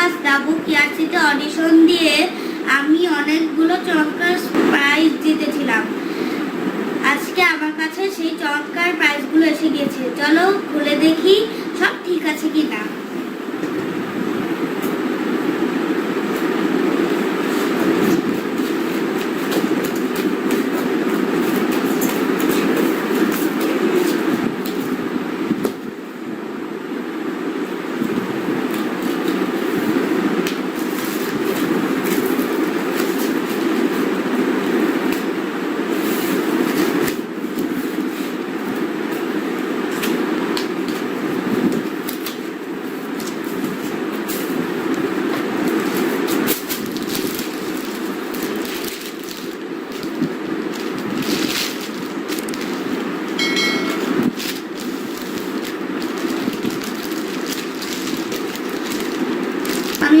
Campus দাবু কিয়ারসিতে audition দিয়ে আমি অনেকগুলো চমৎকার প্রাইজ জিতেছিলাম। আজকে আমার কাছে সেই চমৎকার প্রাইজগুলো এসে গেছে। চলো খুলে দেখি সব ঠিক আছে কি না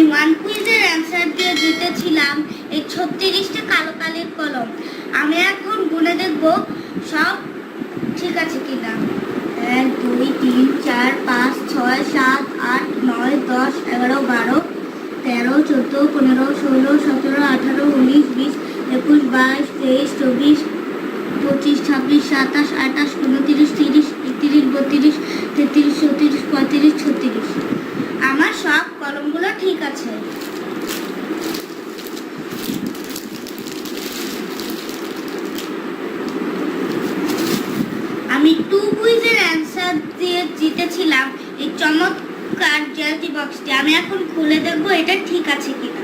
আমি ওয়ান কুইজের অ্যান্সার দিয়ে জিতেছিলাম এই ছত্রিশটা কালো কালির কলম। আমি এখন গুনে দেখব সব ঠিক আছে কিনা। এক, দুই, তিন, চার, পাঁচ, ছয়, সাত, আট, নয়, দশ, এগারো, বারো, তেরো, চোদ্দ, পনেরো, ষোলো, সতেরো, আঠারো, উনিশ, বিশ, একুশ, বাইশ, তেইশ, চব্বিশ, পঁচিশ, ছাব্বিশ, সাতাশ, আঠাশ, উনত্রিশ, তিরিশ, একত্রিশ, বত্রিশ, তেত্রিশ চৌত্রিশ পঁয়ত্রিশ ছত্রিশ আমার সব কলমগুলো ঠিক আছে আমি টু কুইজের অ্যান্সার দিয়ে জিতেছিলাম এই চমৎকার জেলটি বক্সটি। আমি এখন খুলে দেখব এটা ঠিক আছে কিনা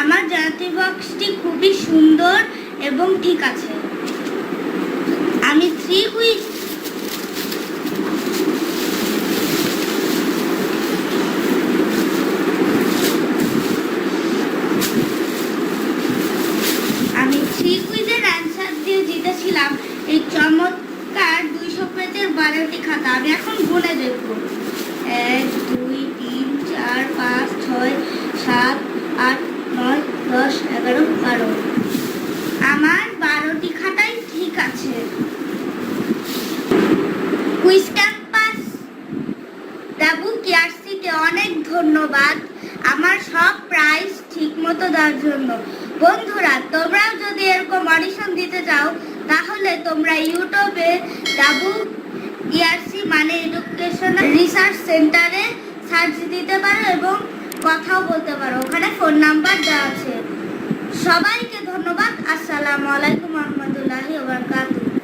আমার জ্যালটি বক্সটি খুবই সুন্দর এবং ঠিক আছে। আমি থ্রি কুইজ আমি থ্রি কুইজের অ্যান্সার দিয়ে জিতেছিলাম এই চমৎকার দুইশো পেজের বারোটি খাতা। আমি এখন গুনে দেখব এক দুই তিন চার পাঁচ ছয় সাত আট নয় দশ এগারো বারো আমার বারোটি খাতাই ঠিক আছে কুইজ ক্যাম্পাস ডাবু কিয়ারসিতে অনেক ধন্যবাদ। আমার সব প্রাইস ঠিক মতো দেওয়ার জন্য। বন্ধুরা, তোমরাও যদি এরকম অডিশন দিতে চাও, তাহলে তোমরা ইউটিউবে ডাবু ইআরসি মানে এডুকেশন রিসার্চ সেন্টারে সার্চ দিতে পারো এবং কথাও বলতে পারো। ওখানে ফোন নাম্বার দেওয়া আছে। সবাইকে ধন্যবাদ। আসসালামু আলাইকুম।